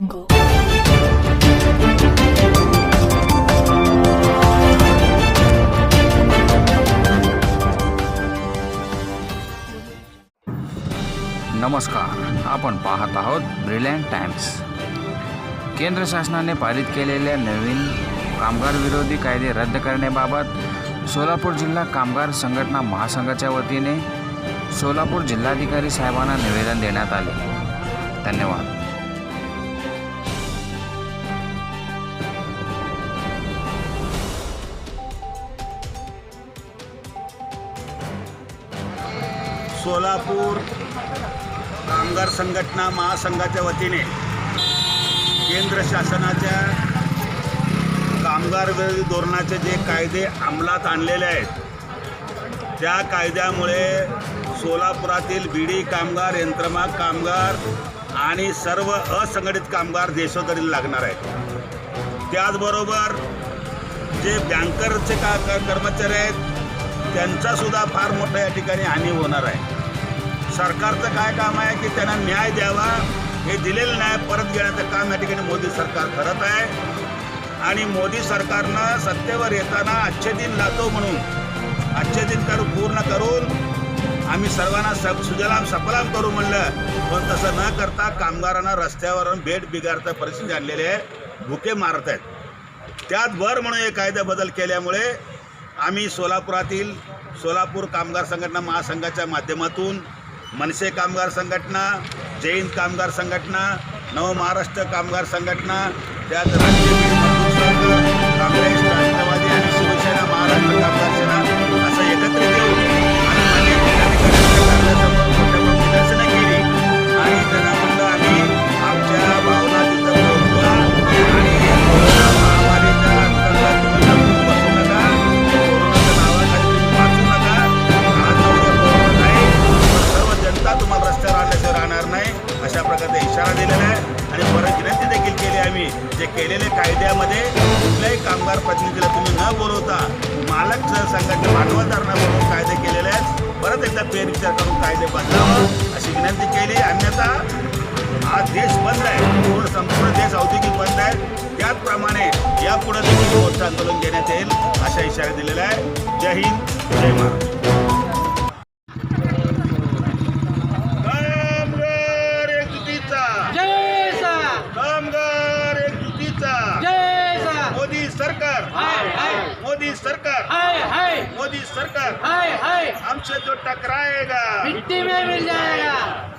Jungle. नमस्कार आपण पाहत आहोत ब्रिलियंट टाइम्स केंद्र शासनाने पारित केलेल्या नवीन कामगार विरोधी कायदे रद्द करण्याबाबत सोलापूर जिल्हा कामगार संघटना महासंघाच्या वतीने सोलापूर जिल्हाधिकारी साहेबांना निवेदन देण्यात आले. धन्यवाद. सोलापूर कामगार संघटना महासंघाच्या वतीने केंद्र शासनाच्या कामगार विरोधी धोरणाचे जे कायदे अंमलात आणलेले आहेत त्या कायद्यामुळे सोलापुरातील बीडी कामगार यंत्रमाग कामगार आणि सर्व असंघटित कामगार देशोधडीला लागणार आहेत. त्याचबरोबर जे बँकरचे का- कर्मचारी आहेत त्यांचासुद्धा फार मोठा या ठिकाणी हानी होणार आहे. सरकारचं काय काम आहे की त्यांना न्याय द्यावा हे दिलेलं न्याय परत घेण्याचं काम या ठिकाणी मोदी सरकार करत आहे. आणि मोदी सरकारनं सत्तेवर येताना आजचे दिन लातो म्हणून आजचे दिन करू पूर्ण करून आम्ही सर्वांना सब सुजलाम सफलाम करू म्हणलं पण तसं न करता कामगारांना रस्त्यावरून भेट बिगारता परिस्थिती आणलेली आहे. भुके मारत आहेत. त्यात भर म्हणून हे कायदा बदल केल्यामुळे आम्ही सोलापुरातील सोलापूर कामगार संघटना महासंघाच्या माध्यमातून मनसे कामगार संघटना जैन कामगार संघटना नव महाराष्ट्र कामगार संघटना त्यात राज्य काँग्रेस इशारा दिलेला आहे आणि परत विनंती देखील केली आम्ही जे केलेले कायद्यामध्ये कुठल्याही कामगार प्रतिनिधीला तुम्ही न बोलवता मालक संघटना भांडवलदारांना बोलवून कायदे केलेले आहेत. परत एकदा फेरविचार करून कायदे बदलावं अशी विनंती केली. अन्यथा हा देश बंद आहे. पूर्ण संपूर्ण देश औद्योगिक बंद आहे. त्याचप्रमाणे यापुढे देखील मोठं आंदोलन घेण्यात येईल अशा इशारा दिलेला आहे जय हिंद. जय महाराष्ट्र. मोदी सरकार. हाय हाय. मोदी सरकार. हाय हाय. हमसे जो टकराएगा मिट्टी में मिल जाएगा.